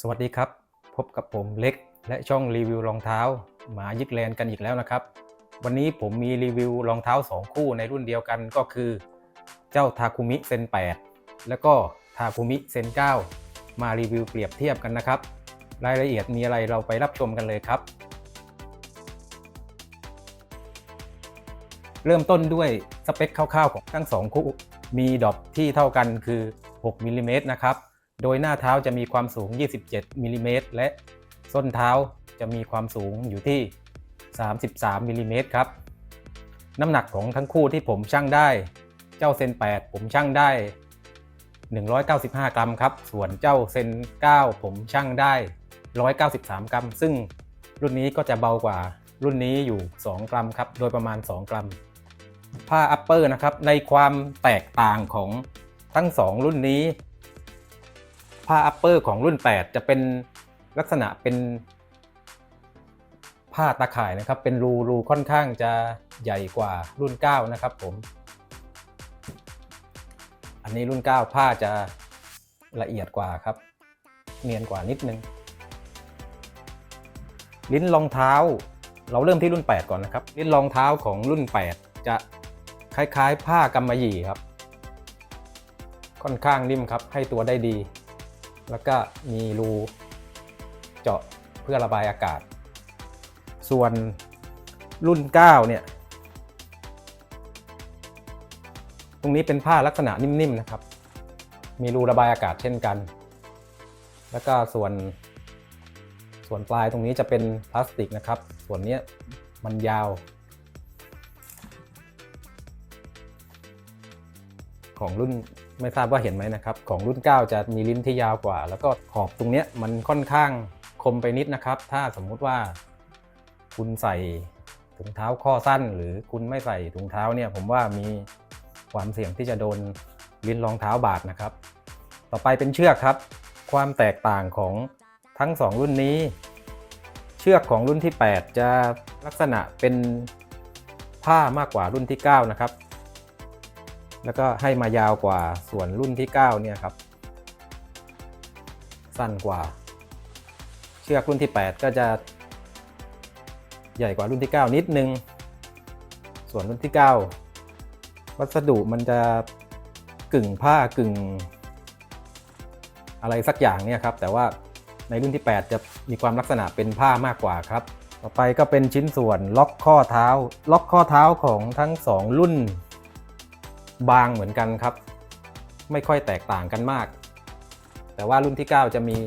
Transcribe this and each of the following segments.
สวัสดีครับ พบกับผมเล็ก และช่องรีวิวรองเท้า หมายิกแลนด์กันอีกแล้วนะครับ วันนี้ผมมีรีวิวรองเท้า 2 คู่ในรุ่นเดียวกันก็คือ เจ้าทาคุมิเซน8 แล้วก็ทาคุมิเซน9 มารีวิวเปรียบเทียบกันนะครับ รายละเอียดมีอะไรเราไปรับชมกันเลยครับ เริ่มต้นด้วยสเปคคร่าวๆของทั้ง 2 คู่ มีดอปที่เท่ากันคือ 6มิลลิเมตรนะครับ โดยหน้าเท้าจะมีความสูง 27มิลลิเมตรและส้นเท้าจะมีความสูงอยู่ที่ 33มิลลิเมตรครับ น้ำหนักของทั้งคู่ที่ผมชั่งได้ เจ้าเซน 8 ผมชั่งได้ 195 กรัมครับ ส่วนเจ้าเซน 9 ผมชั่งได้ 193 กรัม ซึ่งรุ่นนี้ก็จะเบากว่ารุ่นนี้อยู่ 2 กรัมครับ โดยประมาณ 2 กรัม ผ้าอัปเปอร์นะครับ ในความแตกต่างของทั้ง 2 รุ่นนี้ ผ้าอัปเปอร์ของรุ่น 8 จะเป็นลักษณะเป็นผ้าตาข่ายนะครับ เป็นรูรูค่อนข้างจะใหญ่กว่ารุ่น 9 นะครับผม อันนี้รุ่น 9 ผ้าจะละเอียดกว่าครับ เนียนกว่านิดนึง ลิ้นรองเท้า เราเริ่มที่รุ่น 8 ก่อนนะครับ ลิ้นรองเท้าของรุ่น 8 จะคล้ายๆ ผ้ากำมะหยี่ครับ ค่อนข้างนิ่มครับ ให้ตัวได้ดี แล้วก็มีรูเจาะเพื่อระบายอากาศ ส่วนรุ่น 9 เนี่ย ตรงนี้เป็นผ้าลักษณะนิ่มๆนะครับ มีรูระบายอากาศเช่นกัน แล้วก็ส่วนส่วนปลายตรงนี้จะเป็นพลาสติกนะครับ ส่วนนี้มันยาวของรุ่น ไม่ทราบว่าเห็นไหมนะครับ ของรุ่น 9 จะมีลิ้นที่ยาวกว่า แล้วก็ขอบตรงเนี้ยมันค่อนข้างคมไปนิดนะครับ ถ้าสมมุติว่า คุณใส่ถุงเท้าข้อสั้น หรือคุณไม่ใส่ถุงเท้าเนี่ย ผมว่ามีความเสี่ยงที่จะโดนลิ้นรองเท้าบาดนะครับ ต่อไปเป็นเชือกครับ ความแตกต่างของทั้ง 2 รุ่นนี้ เชือกของรุ่นที่ 8 จะลักษณะเป็นผ้ามากกว่ารุ่นที่ 9 นะครับ แล้วก็ให้มายาวกว่าส่วนรุ่นที่ 9 เนี่ยครับ สั้นกว่า เชือกรุ่นที่ 8 ก็จะ ใหญ่กว่ารุ่นที่ 9 นิดนึง ส่วนรุ่นที่ 9 วัสดุมันจะกึ่งผ้ากึ่ง อะไรสักอย่างเนี่ยครับ แต่ว่าในรุ่นที่ 8 จะมีความลักษณะเป็นผ้ามากกว่าครับ ต่อไปก็เป็นชิ้นส่วนล็อกข้อเท้า ล็อกข้อเท้าของทั้ง 2 รุ่น บางเหมือนกันครับ ไม่ค่อยแตกต่างกันมาก แต่ว่ารุ่นที่ 9 จะมี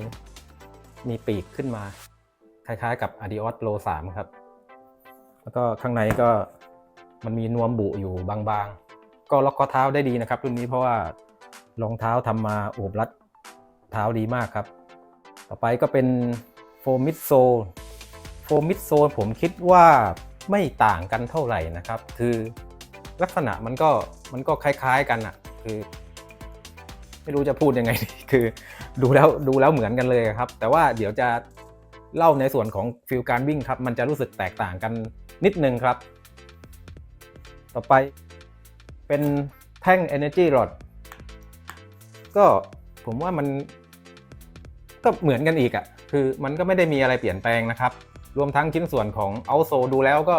มีปีกขึ้นมา คล้ายๆกับ Adios Low 3ครับ แล้วก็ข้างในก็มันมีนวมบุอยู่บางๆ ก็ล็อกข้อเท้าได้ดีนะครับ รุ่นนี้เพราะว่ารองเท้าทำมาโอบรัดเท้าดีมากครับ ต่อไปก็เป็นโฟมิดโซโฟมิดโซผมคิดว่าไม่ต่างกันเท่าไหร่นะครับ คือ ลักษณะมันก็มันก็คล้าย ๆกันอะคือ ไม่รู้จะพูดยังไงดีคือดูแล้วดูแล้วเหมือนกันเลยครับ แต่ว่าเดี๋ยวจะเล่าในส่วนของฟิลการวิ่งครับ มันจะรู้สึกแตกต่างกันนิดนึงครับ ต่อไปเป็นแท่ง Energy Rod ก็ผมว่ามันก็เหมือนกันอีกอะ่ะ คือมันก็ไม่ได้มีอะไรเปลี่ยนแปลงนะครับ รวมทั้งชิ้นส่วนของเอาโซดูแล้วก็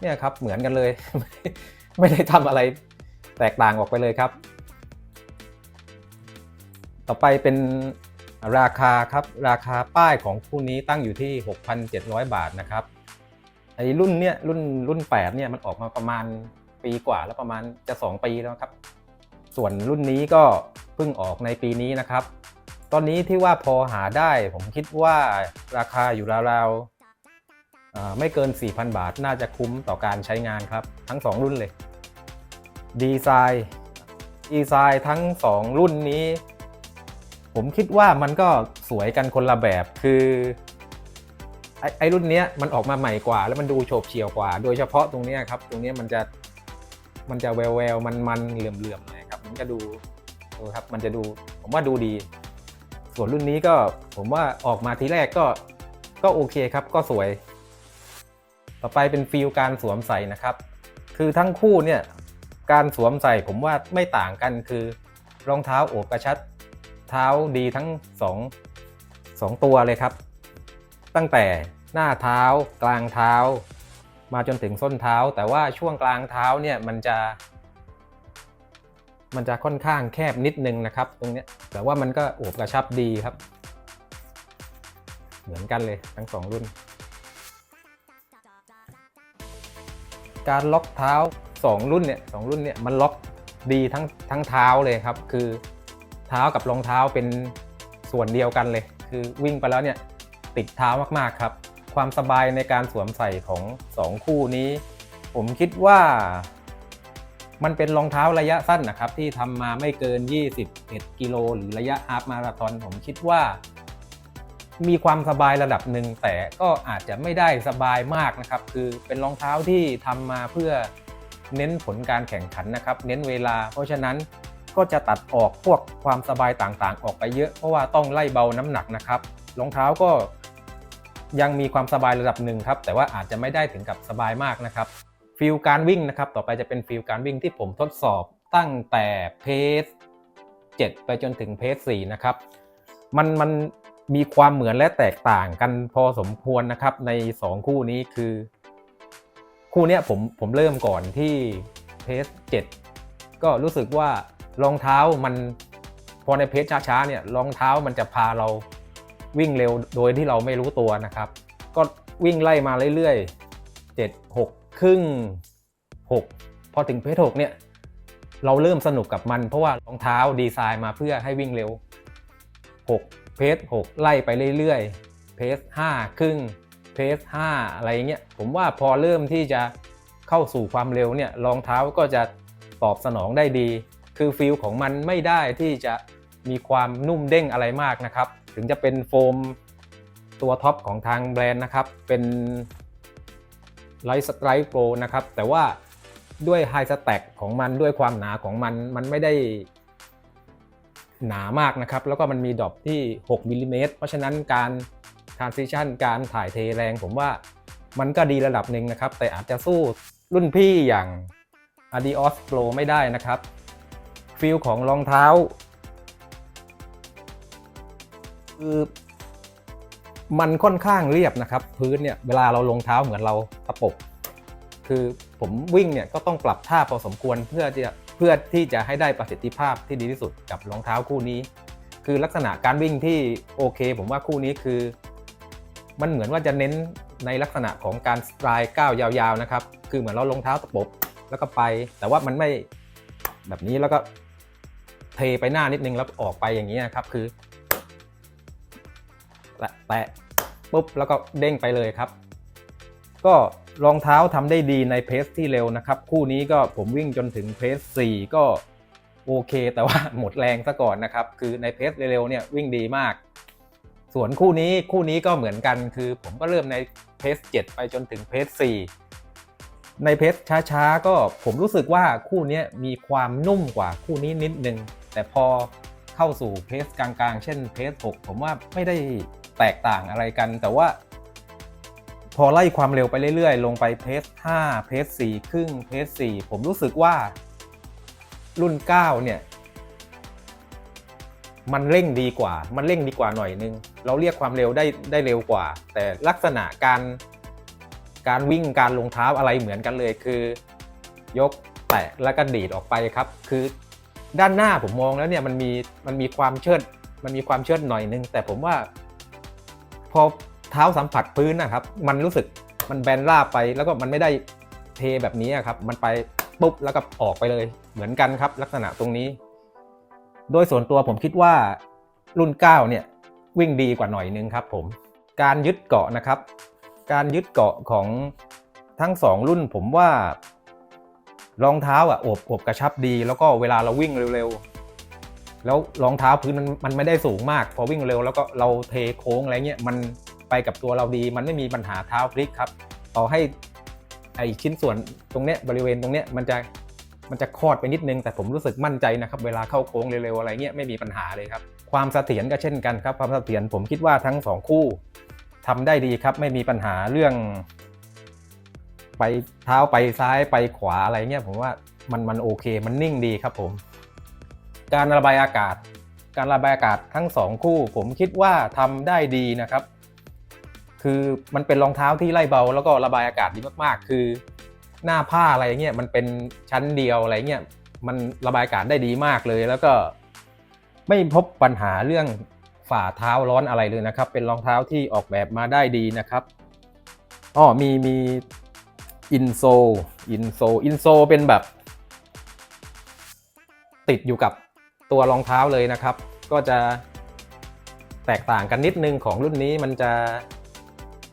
เนี่ยครับเหมือนกันเลย ไม่ได้ทำอะไรแตกต่างออกไปเลยครับ ต่อไปเป็นราคาครับ ราคาป้ายของคู่นี้ตั้งอยู่ที่ 6,700 บาทนะครับไอ้รุ่นเนี้ยรุ่นรุ่น 8 เนี่ยมันออกมาประมาณปีกว่าแล้วประมาณจะ 2 ปีแล้วครับ ส่วนรุ่นนี้ก็เพิ่งออกในปีนี้นะครับ ตอนนี้ที่ว่าพอหาได้ผมคิดว่าราคาอยู่ราวๆ ไม่เกิน 4,000 บาทน่าจะคุ้มต่อการใช้งานครับ ทั้ง 2 รุ่นเลย ดีไซน์ดีไซน์ทั้ง 2 รุ่นนี้ ผมคิดว่ามันก็สวยกันคนละแบบคือไอไอรุ่นนี้มันออกมาใหม่กว่า แล้วมันดูโฉบเฉี่ยวกว่า โดยเฉพาะตรงนี้ครับ ตรงนี้มันจะมันจะแววแววมันมันเหลื่อมเหลื่อมหน่อยครับ มันก็ดูดูครับ มันจะดูผมว่าดูดี ส่วนรุ่นนี้ก็ผมว่าออกมาทีแรกก็ก็โอเคครับ ก็สวย ต่อไปเป็นฟิลการสวมใส่นะครับ คือทั้งคู่เนี่ยการสวมใส่ผมว่าไม่ต่างกันคือ รองเท้าโอบกระชัดเท้าดีทั้งสอง2ตัวเลยครับ ตั้งแต่หน้าเท้ากลางเท้า มาจนถึงส้นเท้า แต่ว่าช่วงกลางเท้าเนี่ยมันจะ มันจะค่อนข้างแคบนิดนึงนะครับ ตรงนี้แต่ว่ามันก็โอบกระชับดีครับ เหมือนกันเลยทั้งสองรุ่น การล็อกเท้า 2 รุ่นเนี่ยสองรุ่นเนี่ยมันล็อกดีทั้งทั้งเท้าเลยครับ คือเท้ากับรองเท้าเป็นส่วนเดียวกันเลย คือวิ่งไปแล้วเนี่ยติดเท้ามากๆครับ ความสบายในการสวมใส่ของ 2 คู่นี้ ผมคิดว่า มันเป็นรองเท้าระยะสั้นนะครับ ที่ทำมาไม่เกิน 21กิโลหรือระยะฮาล์ฟมาราธอนผมคิดว่า มีความสบายระดับหนึ่งแต่ก็อาจจะไม่ได้สบายมากนะครับ คือเป็นรองเท้าที่ทำมาเพื่อเน้นผลการแข่งขันนะครับ เน้นเวลา เพราะฉะนั้นก็จะตัดออกพวกความสบายต่างๆ ออกไปเยอะเพราะว่าต้องไล่เบาน้ำหนักนะครับรองเท้าก็ยังมีความสบายระดับหนึ่งครับ แต่ว่าอาจจะไม่ได้ถึงกับสบายมากนะครับฟิลการวิ่งนะครับ ต่อไปจะเป็นฟิลการวิ่งที่ผมทดสอบตั้งแต่เพส7ไปจนถึงเพส4นะครับ มันมัน มีความเหมือนและแตกต่างกันพอสมควรนะครับใน 2 คู่นี้คือ คู่นี้ผมผมเริ่มก่อนที่เพส7ก็รู้สึกว่ารองเท้ามันพอในเพสช้าๆเนี่ยรองเท้ามันจะพาเราวิ่งเร็วโดยที่เราไม่รู้ตัวนะครับ ก็วิ่งไล่มาเรื่อยๆ7 6 ครึ่ง 6 พอถึงเพส6เนี่ยเราเริ่มสนุกกับมัน เพราะว่ารองเท้าดีไซน์มาเพื่อให้วิ่งเร็ว 6 เพส6ไล่ไปเรื่อยๆ เพส5ครึ่ง เพส5อะไรเงี้ย ผมว่าพอเริ่มที่จะเข้าสู่ความเร็วเนี่ยรองเท้าก็จะตอบสนองได้ดี คือฟิลของมันไม่ได้ที่จะมีความนุ่มเด้งอะไรมากนะครับ ถึงจะเป็นโฟมตัวท็อปของทางแบรนด์นะครับ เป็นไลท์สไตร์โปรนะครับ แต่ว่าด้วยไฮสแต็กของมันด้วยความหนาของมัน มันไม่ได้ หนามากนะครับ แล้วก็มันมีดรอปที่ 6มิลลิเมตรเพราะฉะนั้นการ transition การถ่ายเทแรงผมว่ามันก็ดีระดับหนึ่งนะครับ แต่อาจจะสู้รุ่นพี่อย่าง Adios Pro ไม่ได้นะครับฟีลของรองเท้า คือมันค่อนข้างเรียบนะครับ พื้นเนี่ยเวลาเราลงเท้าเหมือนเราตะปบคือผมวิ่งเนี่ยก็ต้องปรับท่าพอสมควรเพื่อจะ พื่อที่จะให้ได้ประสิทธิภาพที่ดีที่สุดกับรองเท้าคู่นี้ คือลักษณะการวิ่งที่โอเค ผมว่าคู่นี้คือ มันเหมือนว่าจะเน้นในลักษณะของการสไตล์ก้าวยาวๆนะครับ คือเหมือนเราลงเท้าตะปบแล้วก็ไป แต่ว่ามันไม่แบบนี้แล้วก็เทไปหน้านิดนึงแล้วออกไปอย่างนี้นะครับคือแตะแตะปุ๊บแล้วก็เด้งไปเลยครับ ก็ รองเท้าทำได้ดีในเพสที่เร็วนะครับ คู่นี้ก็ผมวิ่งจนถึงเพส4ก็โอเค แต่ว่าหมดแรงซะก่อนนะครับ คือในเพสเร็วๆเนี่ยวิ่งดีมาก ส่วนคู่นี้คู่นี้ก็เหมือนกันคือ ผมก็เริ่มในเพส7ไปจนถึงเพส4ในเพสช้าๆ ก็ผมรู้สึกว่าคู่นี้มีความนุ่มกว่าคู่นี้นิดนึง แต่พอเข้าสู่เพสกลางๆ เช่นเพส6ผมว่าไม่ได้แตกต่างอะไรกัน แต่ว่า พอไล่ความเร็วไปเรื่อยๆ ลงไปเพส5เพส4ครึ่งเพส4ผมรู้สึกว่า รุ่น 9 เนี่ย มันเร่งดีกว่า มันเร่งดีกว่าหน่อยนึง เราเรียกความเร็วได้ได้เร็วกว่า แต่ลักษณะการการวิ่งการลงเท้าอะไรเหมือนกันเลยคือ ยกแตะแล้วก็ดีดออกไปครับ คือด้านหน้าผมมองแล้วเนี่ยมันมีมันมีความเชิดมันมีความเชิดหน่อยนึง แต่ผมว่าพอ เท้าสัมผัสพื้นนะครับ มันรู้สึกมันแบนราบไป แล้วก็มันไม่ได้เทแบบนี้ครับ มันไปปุ๊บแล้วก็ออกไปเลยเหมือนกันครับ ลักษณะตรงนี้ โดยส่วนตัวผมคิดว่ารุ่น 9 เนี่ยวิ่งดีกว่าหน่อยนึงครับผม การยึดเกาะนะครับ การยึดเกาะของทั้ง 2 รุ่นผมว่ารองเท้าอะอบอบกระชับดี แล้วก็เวลาเราวิ่งเร็วๆ แล้วรองเท้าพื้นมันมันไม่ได้สูงมาก พอวิ่งเร็วแล้วก็เราเทโค้งอะไรเงี้ยมัน ไปกับตัวเราดี มันไม่มีปัญหาเท้าพลิกครับต่อให้ไอชิ้นส่วนตรงเนี้ยบริเวณตรงเนี้ยมันจะมันจะคลอดไปนิดนึง แต่ผมรู้สึกมั่นใจนะครับเวลาเข้าโค้งเร็วๆอะไรเงี้ยไม่มีปัญหาเลยครับ ความเสถียรก็เช่นกันครับ ความเสถียรผมคิดว่าทั้งสองคู่ทำได้ดีครับ ไม่มีปัญหาเรื่อง ไปเท้าไปซ้ายไปขวาอะไรเงี้ยผมว่ามันมันโอเค มันนิ่งดีครับผม การระบายอากาศ การระบายอากาศทั้งสองคู่ ผมคิดว่าทำได้ดีนะครับ คือมันเป็นรองเท้าที่ไล่เบาแล้วก็ระบายอากาศดีมากๆ คือหน้าผ้าอะไรเงี้ยมันเป็นชั้นเดียวอะไรเงี้ยมันระบายอากาศได้ดีมากเลย แล้วก็ไม่พบปัญหาเรื่องฝ่าเท้าร้อนอะไรเลยนะครับ เป็นรองเท้าที่ออกแบบมาได้ดีนะครับอ๋อมีมีอินโซอินโซอินโซเป็นแบบ ติดอยู่กับตัวรองเท้าเลยนะครับ ก็จะแตกต่างกันนิดนึงของรุ่นนี้มันจะ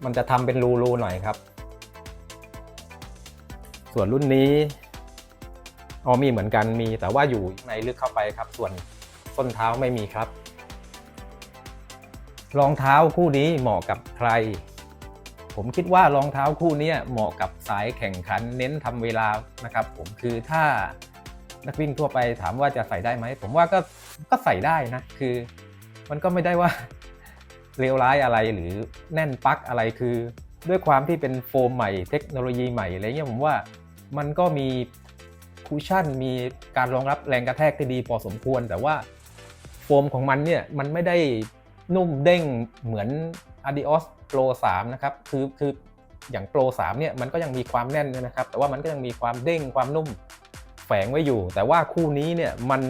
มันจะทำเป็นรูๆหน่อยครับ ส่วนรุ่นนี้อ๋อมีเหมือนกันมีแต่ว่าอยู่ในลึกเข้าไปครับ ส่วนส้นเท้าไม่มีครับ รองเท้าคู่นี้เหมาะกับใคร ผมคิดว่ารองเท้าคู่นี้เหมาะกับสายแข่งขันเน้นทำเวลานะครับ ผมคือถ้านักวิ่งทั่วไปถามว่าจะใส่ได้ไหม ผมว่าก็ก็ใส่ได้นะ คือ มันก็ไม่ได้ว่า เลวร้ายอะไรหรือแน่นปักอะไรคือ ด้วยความที่เป็นโฟมใหม่เทคโนโลยีใหม่อะไรเงี้ยผมว่ามันก็มีคูชั่นมีการรองรับแรงกระแทกที่ดีพอสมควร แต่ว่าโฟมของมันเนี่ยมันไม่ได้นุ่มเด้งเหมือน Adios Pro 3 นะครับ คือคืออย่าง Pro 3 เนี่ยมันก็ยังมีความแน่นนะครับ แต่ว่ามันก็ยังมีความเด้งความนุ่มแฝงไว้อยู่ แต่ว่าคู่นี้เนี่ยมัน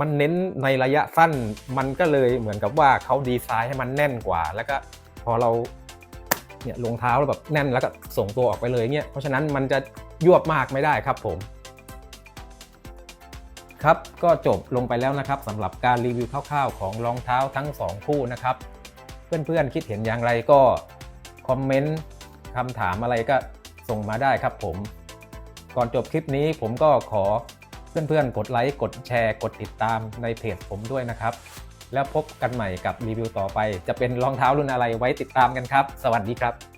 มันเน้นในระยะสั้นมันก็เลยเหมือนกับว่าเขาดีไซน์ให้มันแน่นกว่า แล้วก็พอเราเนี่ยลงเท้าแแบบแน่นแล้วก็ส่งตัวออกไปเลยเนี่ยเพราะฉะนั้นมันจะยวบมากไม่ได้ครับผม ครับก็จบลงไปแล้วนะครับสำหรับการรีวิวคร่าวๆ ของรองเท้าทั้ง 2 คู่นะครับ เพื่อนๆคิดเห็นอย่างไรก็คอมเมนต์คำถามอะไรก็ส่งมาได้ครับผม ก่อนจบคลิปนี้ผมก็ขอ เพื่อนๆ กดไลค์กดแชร์ กดติดตามในเพจผมด้วยนะครับ แล้วพบกันใหม่กับรีวิวต่อไป จะเป็นรองเท้ารุ่นอะไรไว้ติดตามกันครับ สวัสดีครับ